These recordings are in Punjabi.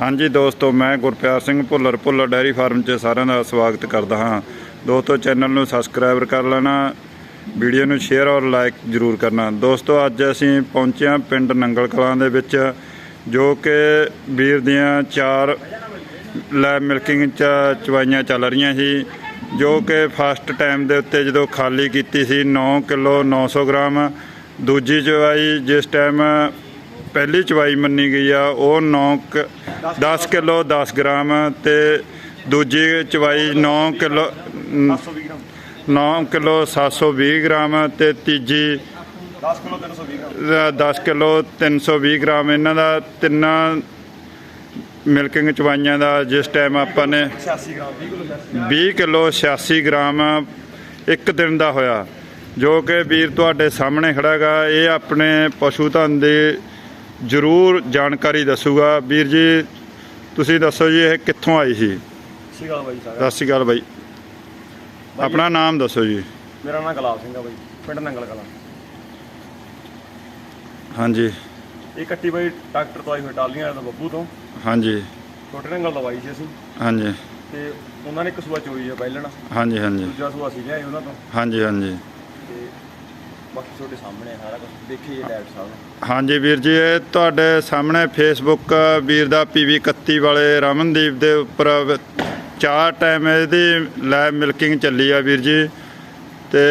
ਹਾਂਜੀ ਦੋਸਤੋ, ਮੈਂ ਗੁਰਪਿਆਰ ਸਿੰਘ ਭੁੱਲਰ ਭੁੱਲਰ ਡੈਰੀ ਫਾਰਮ 'ਚ ਸਾਰਿਆਂ ਦਾ ਸਵਾਗਤ ਕਰਦਾ ਹਾਂ। ਦੋਸਤੋ, ਚੈਨਲ ਨੂੰ ਸਬਸਕ੍ਰਾਈਬ ਕਰ ਲੈਣਾ, ਵੀਡੀਓ ਨੂੰ ਸ਼ੇਅਰ ਔਰ ਲਾਈਕ ਜ਼ਰੂਰ ਕਰਨਾ। ਦੋਸਤੋ, ਅੱਜ ਅਸੀਂ ਪਹੁੰਚੇ ਹਾਂ ਪਿੰਡ ਨੰਗਲ ਕਲਾਂ ਦੇ ਵਿੱਚ, ਜੋ ਕਿ ਵੀਰ ਦੀਆਂ ਚਾਰ ਲੈ ਮਿਲਕਿੰਗ ਚ ਚਵਾਈਆਂ ਚੱਲ ਰਹੀਆਂ ਸੀ, ਜੋ ਕਿ ਫਸਟ ਟਾਈਮ ਦੇ ਉੱਤੇ ਜਦੋਂ ਖਾਲੀ ਕੀਤੀ ਸੀ 9 ਕਿਲੋ 900 ਗ੍ਰਾਮ, ਦੂਜੀ ਚਵਾਈ ਜਿਸ ਟਾਈਮ ਪਹਿਲੀ ਚਵਾਈ ਮੰਨੀ ਗਈ ਆ, ਉਹ 9 10 ਕਿਲੋ 10 ਗ੍ਰਾਮ ਤੇ ਦੂਜੀ ਚਵਾਈ 9 ਕਿਲੋ 720 ਗ੍ਰਾਮ 9 ਕਿਲੋ 720 ਗ੍ਰਾਮ ਤੇ ਤੀਜੀ 10 ਕਿਲੋ 320 ਗ੍ਰਾਮ 10 ਕਿਲੋ 320 ਗ੍ਰਾਮ। ਇਹਨਾਂ ਦਾ ਤਿੰਨਾਂ ਮਿਲਕਿੰਗ ਚਵਾਈਆਂ ਦਾ ਜਿਸ ਟਾਈਮ ਆਪਾਂ ਨੇ 86 ਗ੍ਰਾਮ 20 ਕਿਲੋ 86 ਗ੍ਰਾਮ ਇੱਕ ਦਿਨ ਦਾ ਹੋਇਆ। ਜੋ ਕਿ ਵੀਰ ਤੁਹਾਡੇ ਸਾਹਮਣੇ ਖੜਾਗਾ ਇਹ ਆਪਣੇ ਪਸ਼ੂ ਧਨ ਦੀ ਜ਼ਰੂਰ ਜਾਣਕਾਰੀ ਦੱਸੂਗਾ। ਵੀਰ ਜੀ ਤੁਸੀਂ ਦੱਸੋ ਜੀ ਇਹ ਕਿੱਥੋਂ ਆਈ ਸੀ? ਸ੍ਰੀ ਗਾਲ ਬਾਈ ਸਾਰਾ ਸਤਿ ਸ਼੍ਰੀ ਅਕਾਲ ਬਾਈ। ਆਪਣਾ ਨਾਮ ਦੱਸੋ ਜੀ। ਮੇਰਾ ਨਾਮ ਗੁਲਾਬ ਸਿੰਘ ਆ ਬਾਈ ਪਿੰਡ ਨੰਗਲ ਕਲਾਂ। ਹਾਂਜੀ। ਇਹ ਕੱਟੀ ਬਾਈ ਡਾਕਟਰ ਤੋਂ ਆਈ ਹੋਈ ਟਾਲੀਆਂ ਦਾ ਬੱਬੂ ਤੋਂ। ਹਾਂਜੀ। ਛੋਟੇ ਨੰਗਲ ਦਵਾਈ ਸੀ ਅਸੀਂ। ਹਾਂਜੀ। ਤੇ ਉਹਨਾਂ ਨੇ ਇੱਕ ਸੂਆ ਚੋਈ ਆ ਪਹਿਲਣ ਹਾਂਜੀ ਹਾਂਜੀ। ਦੂਜਾ ਸੂਆ ਸੀ ਲਿਆਏ ਉਹਨਾਂ ਤੋਂ। ਹਾਂਜੀ ਹਾਂਜੀ। ਤੇ ਬਾਕੀ ਤੁਹਾਡੇ ਸਾਹਮਣੇ ਸਾਰਾ ਕੁਝ ਦੇਖੀਏ ਡਾਕਟਰ ਸਾਹਿਬ ਹਾਂਜੀ ਵੀਰ ਜੀ, ਇਹ ਤੁਹਾਡੇ ਸਾਹਮਣੇ ਫੇਸਬੁੱਕ ਵੀਰ ਦਾ ਪੀਵੀ 31 ਵਾਲੇ ਰਮਨਦੀਪ ਦੇ ਉੱਪਰ ਚਾਰ ਟਾਈਮ ਇਹਦੀ ਲਾਈਵ ਮਿਲਕਿੰਗ ਚੱਲੀ ਆ ਵੀਰ ਜੀ। ਤੇ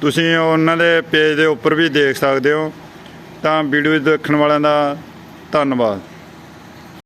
ਤੁਸੀਂ ਉਹਨਾਂ ਦੇ ਪੇਜ ਦੇ ਉੱਪਰ ਵੀ ਦੇਖ ਸਕਦੇ ਹੋ। ਤਾਂ ਵੀਡੀਓ ਦੇਖਣ ਵਾਲਿਆਂ ਦਾ ਧੰਨਵਾਦ।